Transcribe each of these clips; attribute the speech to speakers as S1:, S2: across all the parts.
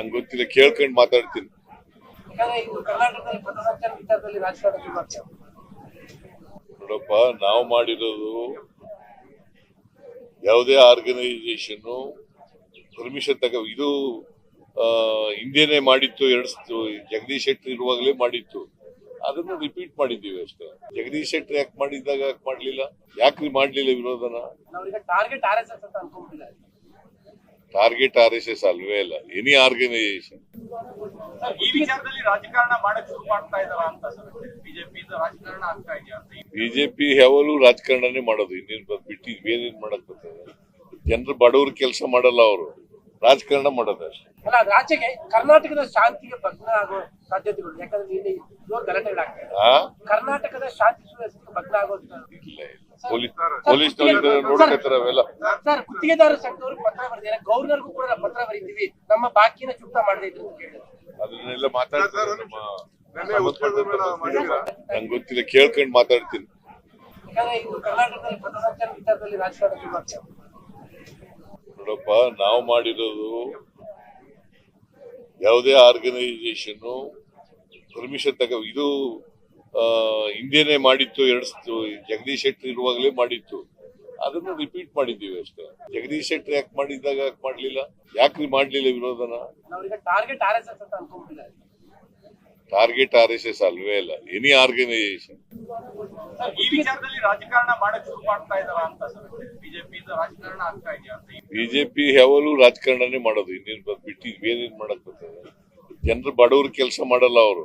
S1: ನಂಗೆ ಗೊತ್ತಿಲ್ಲ, ಕೇಳ್ಕೊಂಡು ಮಾತಾಡ್ತೀನಿ. ನೋಡಪ್ಪ, ನಾವು ಮಾಡಿರೋದು ಯಾವುದೇ ಆರ್ಗನೈಸೇಷನ್ ಪರ್ಮಿಷನ್ ತಗ ಇದು ಹಿಂದೇನೆ ಮಾಡಿತ್ತು, ಎರಡು ಜಗದೀಶ್ ಶೆಟ್ಟರ್ ಇರುವಾಗಲೇ ಮಾಡಿತ್ತು. ಅದನ್ನು ರಿಪೀಟ್ ಮಾಡಿದ್ದೀವಿ ಅಷ್ಟೇ. ಜಗದೀಶ್ ಶೆಟ್ಟರ್ ಯಾಕೆ ಮಾಡಿದ್ದಾಗ ಯಾಕೆ ಮಾಡ್ಲಿಲ್ಲ? ಯಾಕ್ರಿ ಮಾಡ್ಲಿಲ್ಲ ವಿರೋಧನ?
S2: ಟಾರ್ಗೆಟ್ ಆರ್ ಎಸ್ ಎಸ್
S1: ಅಲ್ವೇ ಇಲ್ಲ ಎನಿ ಆರ್ಗನೈಸೇಷನ್.
S3: ಬಿಜೆಪಿ
S1: ಯಾವಾಗಲೂ ರಾಜಕಾರಣನೇ ಮಾಡೋದು ಇನ್ನೇನು ಬಿಟ್ಟು ಬೇರೇನ್ ಮಾಡಕ್ ಬರ್ತದೆ? ಜನರು ಬಡವ್ರ ಕೆಲಸ ಮಾಡಲ್ಲ ಅವರು ರಾಜಕಾರಣ ಮಾಡೋದು ಅಷ್ಟೇ
S2: ಅಲ್ಲ ಅದ್ರ ಆಚೆಗೆ ಕರ್ನಾಟಕದ ಶಾಂತಿಗೆ ಭಗ್ನ ಆಗೋ ಸಾಧ್ಯತೆಗಳು ಯಾಕಂದ್ರೆ ಇಲ್ಲಿ ಜೋರ್ ಗಲಾಟೆಗಳಾಗ್ತದೆ ಕರ್ನಾಟಕದ ಶಾಂತಿ ಸುವ್ಯವಸ್ಥೆಗೆ ಭಗ್ನ ಆಗೋ ಸರ್ ಗುತ್ತಿಗೆದಾರ ಸಂಘದವರು ಪತ್ರ ಬರೆದಿದ್ದಾರೆ. ಗೌರ್ನರ್ಗೂ ಕೂಡ ನಾವು ಪತ್ರ ಬರೀತೀವಿ. ನಮ್ಮ ಬಾಕಿನ ಚುಕ್ತ ಮಾಡದೇ ಇದ್ರು ಅಂತ ಕೇಳಿದ್ರು.
S1: ಅದನ್ನೆಲ್ಲ ಮಾತಾಡ್ತಾರೆ ನಂಗೆ ಗೊತ್ತಿಲ್ಲ ಕೇಳ್ಕೊಂಡು ಮಾತಾಡ್ತೀನಿ.
S2: ಯಾಕಂದ್ರೆ ಇದು ಕರ್ನಾಟಕದಲ್ಲಿ ಪಥಸಂಚಲನ ವಿಚಾರದಲ್ಲಿ ರಾಜಕಾರಣ
S1: ನೋಡಪ್ಪ ನಾವು ಮಾಡಿರೋದು ಯಾವುದೇ ಆರ್ಗನೈಸೇಷನ್ ಪರ್ಮಿಷನ್ ತಗ ಇದು ಹಿಂದೆನೆ ಮಾಡಿತ್ತು ಎರಡು ಜಗದೀಶ್ ಶೆಟ್ಟರ್ ಇರುವಾಗಲೇ ಮಾಡಿತ್ತು. ಅದನ್ನು ರಿಪೀಟ್ ಮಾಡಿದ್ದೀವಿ ಅಷ್ಟೇ. ಜಗದೀಶ್ ಶೆಟ್ಟರ್ ಯಾಕೆ ಮಾಡಿದ್ದಾಗ ಯಾಕೆ ಮಾಡಲಿಲ್ಲ? ಯಾಕೆ ಮಾಡಲಿಲ್ಲ ವಿರೋಧನ?
S2: ನಾವೀಗ ಟಾರ್ಗೆಟ್ ಆರ್ ಎಸ್ ಎಸ್ ಅಂತ ಅನ್ಕೊಂಡ್ಬಿಟ್ಟಿದ್ದಾರೆ
S1: ಟಾರ್ಗೆಟ್ ಆರ್ ಎಸ್ ಎಸ್ ಅಲ್ವೇ ಅಲ್ಲ ಎನಿ ಆರ್ಗನೈಸೇಷನ್
S3: ಈ ವಿಚಾರದಲ್ಲಿ ರಾಜಕಾರಣ ಮಾಡಕ್ ಶುರು ಮಾಡ್ತಾ ಇದಾರ ಅಂತ ಬಿಜೆಪಿ ರಾಜಕಾರಣ ಆಗ್ತಾ ಇದೆಯಾ
S1: ಬಿಜೆಪಿ ಯಾವಾಗಲೂ ರಾಜಕಾರಣನೇ ಮಾಡೋದು. ಇನ್ನೇನು ಬಿಟ್ಟು ಬೇರೇನ್ ಮಾಡಕ್ ಬರ್ತದೆ? ಜನರು ಬಡವ್ರ ಕೆಲಸ ಮಾಡಲ್ಲ ಅವರು.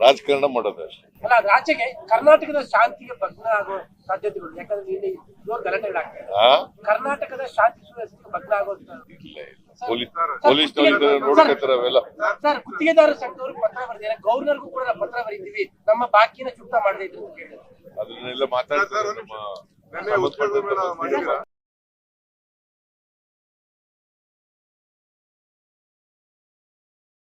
S1: ರಾಜಕಾರಣ ಮಾಡೋದು ಅಷ್ಟೇ.
S2: ಅಲ್ಲ ರಾಜ್ಯಕ್ಕೆ ಕರ್ನಾಟಕದ ಶಾಂತಿಗೆ ಭಗ್ನ ಆಗೋ ಸಾಧ್ಯತೆಗಳು ಯಾಕಂದ್ರೆ ಇಲ್ಲಿ ಜೋರ್ ಗಲಾಟೆಗಳಾಗ್ತದೆ ಕರ್ನಾಟಕದ ಶಾಂತಿ ಸುವ್ಯವಸ್ಥೆಗೆ ಭಗ್ನ ಆಗೋ
S1: ಪೊಲೀಸ್ ನೋಡ್ಕೊತಾರೆ ಅವೆಲ್ಲ.
S2: ಸರ್ ಗುತ್ತಿಗೆದಾರ ಸಂಘದವರು ಪತ್ರ ಬರೆದಿದ್ದಾರೆ. ಗೌರ್ನರ್ಗೂ ಕೂಡ ನಾವು ಪತ್ರ ಬರೀತೀವಿ. ನಮ್ಮ ಬಾಕಿನ ಚುಕ್ತ ಮಾಡದೇ ಇದ್ರು
S1: ಅದನ್ನೆಲ್ಲ ಮಾತಾಡ್ತಾರೆ